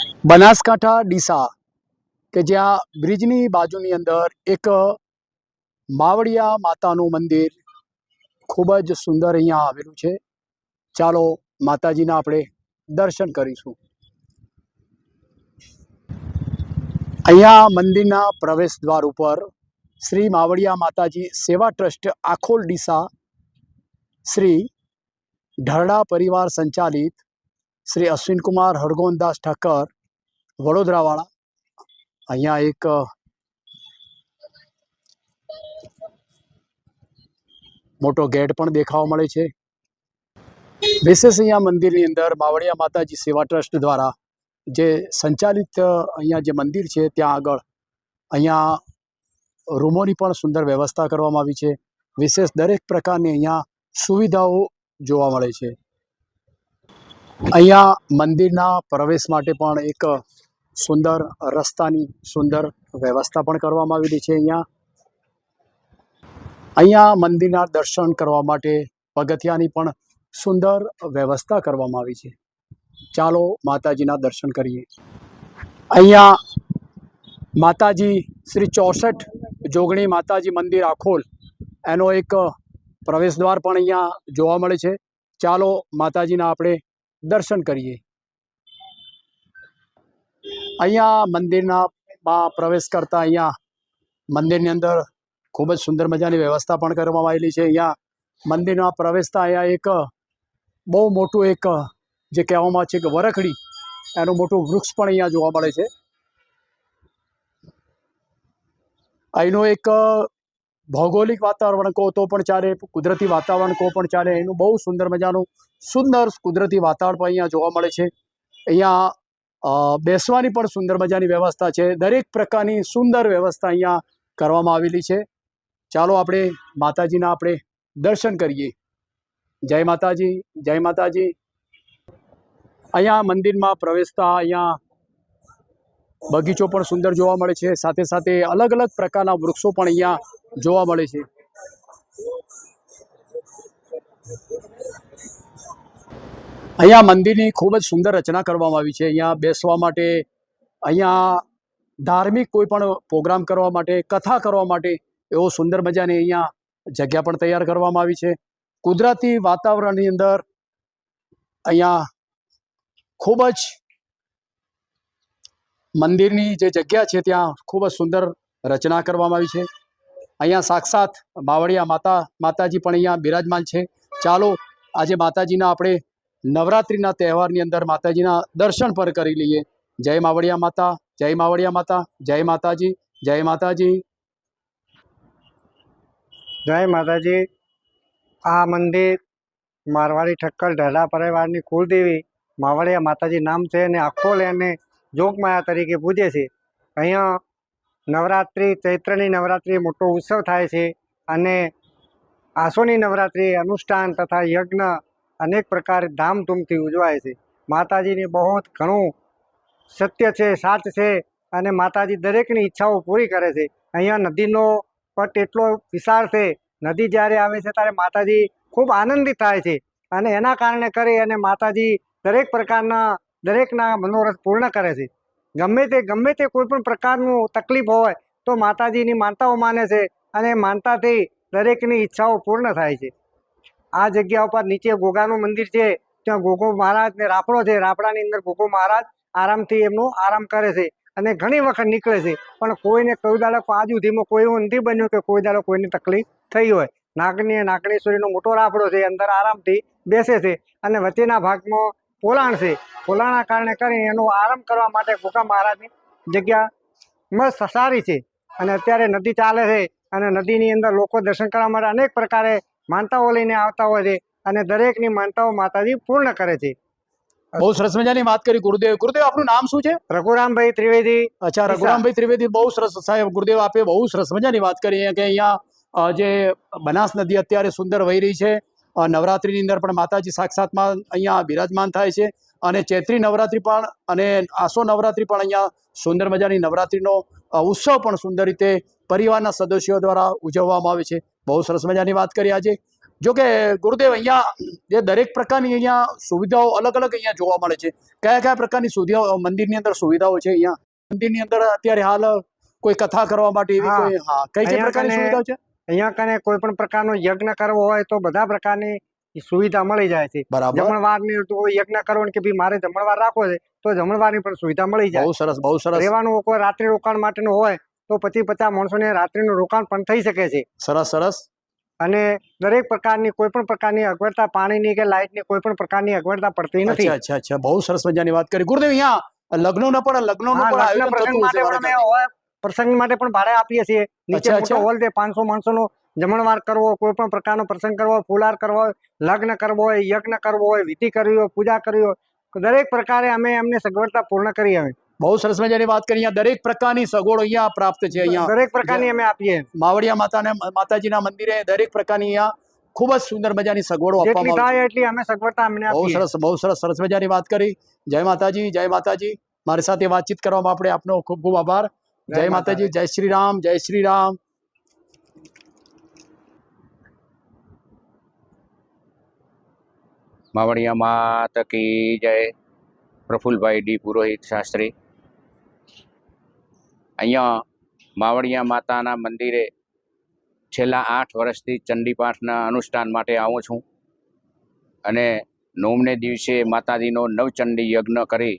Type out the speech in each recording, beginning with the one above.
બનાસકાંઠા, ડીસા, કે જ્યાં બ્રિજની બાજુની અંદર એક માવડિયા માતાનું મંદિર ખૂબ જ સુંદર અહીંયા આવેલું છે. ચાલો માતાજીના આપણે દર્શન કરીશું. અહીંયા મંદિરના પ્રવેશ દ્વાર ઉપર શ્રી માવડિયા માતાજી સેવા ટ્રસ્ટ આખોલ ડીસા શ્રી ઢરડા પરિવાર સંચાલિત શ્રી અશ્વિનકુમાર હરગોનદાસ ઠક્કર વડોદરાવાળા. અહીંયા એક મોટો ગેટ પણ દેખાવા મળે છે. વિશેષ અહીંયા મંદિરની અંદર બાવળિયા માતાજી સેવા ટ્રસ્ટ દ્વારા જે સંચાલિત અહીંયા જે મંદિર છે, ત્યાં આગળ અહીંયા રૂમોની પણ સુંદર વ્યવસ્થા કરવામાં આવી છે. વિશેષ દરેક પ્રકારની અહીંયા સુવિધાઓ જોવા મળે છે. અહીંયા મંદિરના પ્રવેશ માટે પણ એક સુંદર, રસ્તાની સુંદર વ્યવસ્થા પણ કરવામાં આવેલી છે અહીંયા. અહીંયા મંદિરના દર્શન કરવા માટે પગથિયાની પણ સુંદર વ્યવસ્થા કરવામાં આવી છે. ચાલો માતાજીના દર્શન કરીએ. અહીંયા માતાજી શ્રી ચોસઠ જોગણી માતાજી મંદિર આખોલ એનો એક પ્રવેશ દ્વાર પણ અહીંયા જોવા મળે છે. ચાલો માતાજીના આપણે દર્શન કરીએ. અહીંયા મંદિરના માં પ્રવેશ કરતા અહીંયા મંદિરની અંદર ખૂબ જ સુંદર મજાની વ્યવસ્થા પણ કરવામાં આવેલી છે. અહીંયા મંદિરમાં પ્રવેશતા અહીંયા એક બહુ મોટું એક, જે કહેવામાં છે કે વરખડી, એનું મોટું વૃક્ષ પણ અહીંયા જોવા મળે છે. અહીંનું એક ભૌગોલિક વાતાવરણ કહો તો પણ ચાલે, કુદરતી વાતાવરણ કહો પણ ચાલે, એનું બહુ સુંદર મજાનું, સુંદર કુદરતી વાતાવરણ પણ અહીંયા જોવા મળે છે. અહીંયા બેસવાની પણ સુંદર મજાની વ્યવસ્થા છે. દરેક પ્રકારની સુંદર વ્યવસ્થા અહીંયા કરવામાં આવેલી છે. ચાલો આપણે માતાજીના આપણે દર્શન કરીએ. જય માતાજી જય માતાજી. અહીંયા મંદિરમાં પ્રવેશતા અહીંયા બગીચો પણ સુંદર જોવા મળે છે. સાથે સાથે અલગ અલગ પ્રકારના વૃક્ષો પણ અહીંયા જોવા મળે છે. અહીંયા મંદિરની ખૂબ જ સુંદર રચના કરવામાં આવી છે. અહીંયા બેસવા માટે, અહીંયા ધાર્મિક કોઈ પણ પ્રોગ્રામ કરવા માટે, કથા કરવા માટે એવો સુંદર મજાની અહીંયા જગ્યા પણ તૈયાર કરવામાં આવી છે. કુદરતી વાતાવરણની અંદર અહીંયા ખૂબ જ મંદિરની જે જગ્યા છે ત્યાં ખૂબ જ સુંદર રચના કરવામાં આવી છે. અહીંયા સાક્ષાત બાવળિયા માતા, માતાજી પણ અહીંયા બિરાજમાન છે. ચાલો, આજે માતાજીના આપણે નવરાત્રિના તહેવારની અંદર માતાજીના દર્શન પણ કરી લઈએ. જય માવડિયા માતા, જય માવડિયા માતા, જય માતાજી જય માતાજી. જય માતાજી. આ મંદિર મારવાડી ઠક્કર ઢલા પરિવારની કુળદેવી માવડિયા માતાજી નામ છે અને આખો લેને જોગમાયા તરીકે પૂજે છે. અહીંયા નવરાત્રિ, ચૈત્રની નવરાત્રિ મોટો ઉત્સવ થાય છે અને આસોની નવરાત્રિ અનુષ્ઠાન તથા યજ્ઞ અનેક પ્રકારે ધામધૂમથી ઉજવાય છે. માતાજીની બહુ ઘણું સત્ય છે, સાચ છે અને માતાજી દરેકની ઈચ્છાઓ પૂરી કરે છે. અહીંયા નદીનો પટ એટલો વિશાળ છે, નદી જ્યારે આવે છે ત્યારે માતાજી ખૂબ આનંદિત થાય છે અને એના કારણે કરી અને માતાજી દરેક પ્રકારના દરેકના મનોરથ પૂર્ણ કરે છે. ગમે તે ગમે તે કોઈ પણ પ્રકારનું તકલીફ હોય, તો માતાજીની માનતાઓ માને છે અને માનતાથી દરેકની ઈચ્છાઓ પૂર્ણ થાય છે. આ જગ્યા ઉપર નીચે ગોગાનું મંદિર છે, ત્યાં ગોગો મહારાજ ને રાપડો છે. રાપડાની અંદર ગોગો મહારાજ આરામથી એમનો આરામ કરે છે અને ઘણી વખત નીકળે છે. પણ કોઈને કોઈ દાડો આજુ ધીમો કોઈ એવું નથી બન્યું કે કોઈ દાડો કોઈને તકલીફ થઈ હોય. નાગની નાગણેશ્વરીનો મોટો રાફડો છે અંદર આરામથી બેસે છે અને વચ્ચેના ભાગમાં પોલાણ છે. પોલાણના કારણે કરી એનો આરામ કરવા માટે ગોગા મહારાજની જગ્યા મસ્ત સારી છે. અને અત્યારે નદી ચાલે છે અને નદીની અંદર લોકો દર્શન કરવા માટે અનેક પ્રકારે માનતાઓ લઈને આવતા હોય છે અને દરેકની માનતાઓ માતાજી પૂર્ણ કરે છે. બહુ સરસ મજાની વાત કરી ગુરુદેવ. ગુરુદેવ આપનું નામ શું છે? રઘુરામભાઈ ત્રિવેદી. અચ્છા રઘુરામભાઈ ત્રિવેદી બહુ સરસ સાહેબ ગુરુદેવ આપે બહુ સરસ મજાની વાત કરી. કે અહીંયા જે બનાસ નદી અત્યારે સુંદર વહી રહી છે. નવરાત્રિની અંદર પણ માતાજી સાક્ષાતમાં અહીંયા બિરાજમાન થાય છે અને ચૈત્રી નવરાત્રિ પણ અને આસો નવરાત્રિ પણ અહીંયા સુંદર મજાની નવરાત્રિનો ઉત્સવ પણ સુંદર રીતે પરિવારના સદસ્યો દ્વારા ઉજવવામાં આવે છે. બહુ સરસ મજાની વાત કરી આજે. જો કે ગુરુદેવ અહીંયા જે દરેક પ્રકારની અહીંયા સુવિધાઓ અલગ અલગ અહીંયા જોવા મળે છે. કયા કયા પ્રકારની સુવિધાઓ મંદિરની અંદર સુવિધાઓ છે અહીંયા? મંદિરની અંદર અત્યારે હાલ કોઈ કથા કરવા માટે એવી. કોઈ હા કઈ કઈ પ્રકારની સુવિધાઓ છે? અહીંયા કને કોઈ પણ પ્રકારનો યજ્ઞ કરવો હોય તો બધા પ્રકારની સુવિધા મળી જાય છે. જમણવારની તો યજ્ઞ કરવો કે ભાઈ મારે જમણવાર રાખવો છે તો જમણવારની પણ સુવિધા મળી જાય. બહુ સરસ બહુ સરસ. રહેવાનું કોઈ રાત્રિ રોકાણ માટેનું હોય તો પચીસ પચાસ માણસોને રાત્રિનું રોકાણ પણ થઈ શકે છે. સરસ સરસ. અને દરેક પ્રકારની કોઈ પણ પ્રકારની અગવડતા પાણીની કે લાઇટની કોઈ પણ પ્રકારની અગવડતા પડતી નથી. અચ્છા અચ્છા બહુ સરસ મજાની વાત કરી. ગુરુદેવ અહીંયા લગ્નનો પણ લગ્નનું પણ આયોજન થતું હોય પ્રસંગ માટે પણ ભાડે આપીએ છીએ. નીચે મોટો હોલ છે પાંચસો માણસોનો જમણવાર કરવો કોઈ પણ પ્રકારનો પ્રસંગ કરવો ફુલાર કરવો હોય લગ્ન કરવો હોય યજ્ઞ કરવો હોય વિધિ કરવી હોય પૂજા કરવી હોય દરેક પ્રકારે અમે એમને સગવડતા પૂર્ણ કરી અમે. બહુ સરસ મજાની વાત કરી. અહીંયા દરેક પ્રકારની સગવડો અહીંયા પ્રાપ્ત છે અહીંયા. દરેક પ્રકારની અમે આપીએ. માવડિયા માતાને માતાજીના મંદિરે દરેક પ્રકારની અહીંયા ખૂબ જ સુંદર મજાની સગવડો આપવામાં આવે એટલી અમે સગવડતા અમને બહુ સરસ બહુ સરસ સરસ મજાની વાત કરી. જય માતાજી જય માતાજી. મારી સાથે વાતચીત કરવામાં આપણે આપનો ખૂબ ખૂબ આભાર. જય માતાજી જય શ્રી રામ જય શ્રી રામ માવણિયા માત કી જય પ્રફુલભાઈ ડી પુરોહિત શાસ્ત્રી. અહીંયા માવડિયા માતાના મંદિરે છેલ્લા આઠ વર્ષથી ચંડીપાઠના અનુષ્ઠાન માટે આવું છું. અને નોમને દિવસે માતાજીનો નવચંડી યજ્ઞ કરી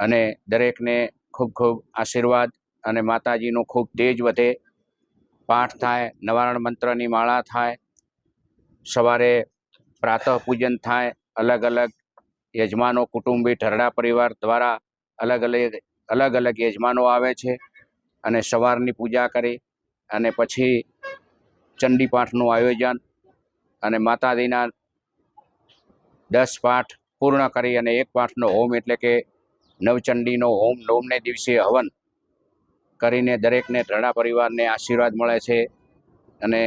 અને દરેકને ખૂબ ખૂબ આશીર્વાદ અને માતાજીનો ખૂબ તેજ વધે. પાઠ થાય, નવારણ મંત્રની માળા થાય. સવારે પ્રાતઃ પૂજન થાય, અલગ અલગ યજમાનો, કુટુંબી, ઢરડા પરિવાર દ્વારા અલગ અલગ અલગ અલગ યજમાનો આવે છે અને સવારની પૂજા કરી અને પછી ચંડી પાઠનું આયોજન અને માતાજીના દસ પાઠ પૂર્ણ કરી અને એક પાઠનો હોમ એટલે કે નવચંડીનો હોમ નોમને દિવસે હવન કરીને દરેકને ધરડા પરિવારને આશીર્વાદ મળે છે અને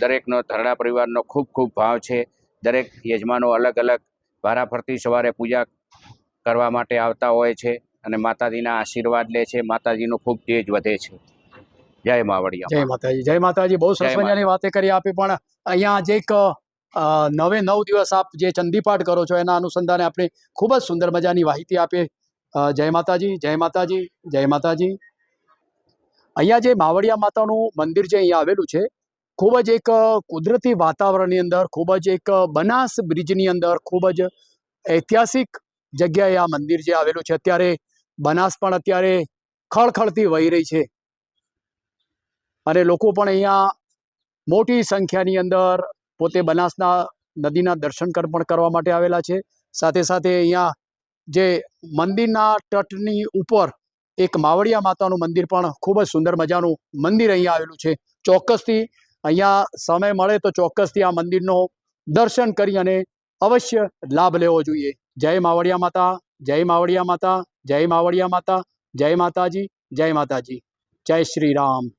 દરેકનો ધરડા પરિવારનો ખૂબ ખૂબ ભાવ છે. દરેક યજમાનો અલગ અલગ ભારાફરતી સવારે પૂજા કરવા માટે આવતા હોય છે અને માતાજીના આશીર્વાદ લે છે. માતાજીનો ખૂબ તેજ વધે છે. જય માવડિયા જય માતાજી જય માતાજી. બહુ સરસ મજાની વાતે કરી આપી પણ અહીંયા જે એક નવે નવ દિવસ આપ જે ચંદીપાઠ કરો છો, એના અનુસંધાને આપણે ખૂબ જ સુંદર મજાની માહિતી આપીએ. જય માતાજી જય માતાજી જય માતાજી. અહીંયા જે માવડિયા માતાનું મંદિર જે અહીંયા આવેલું છે, ખૂબ જ એક કુદરતી વાતાવરણની અંદર, ખૂબ જ એક બનાસ બ્રિજની અંદર, ખૂબ જ ઐતિહાસિક જગ્યાએ આ મંદિર જે આવેલું છે, અત્યારે બનાસ પણ અત્યારે ખળખળતી વહી રહી છે. અને લોકો પણ અહીંયા મોટી સંખ્યાની અંદર પોતે બનાસના નદીના દર્શન પણ કરવા માટે આવેલા છે. સાથે સાથે અહીંયા જે મંદિરના તટની ઉપર એક માવડિયા માતાનું મંદિર પણ ખૂબ જ સુંદર મજાનું મંદિર અહીંયા આવેલું છે. ચોક્કસથી અહીંયા સમય મળે તો ચોક્કસથી આ મંદિરનો દર્શન કરી અને અવશ્ય લાભ લેવો જોઈએ. જય માવડિયા માતા, જય માવડિયા માતા, જય માવડિયા માતા, જય માતાજી જય માતાજી. જય શ્રી રામ.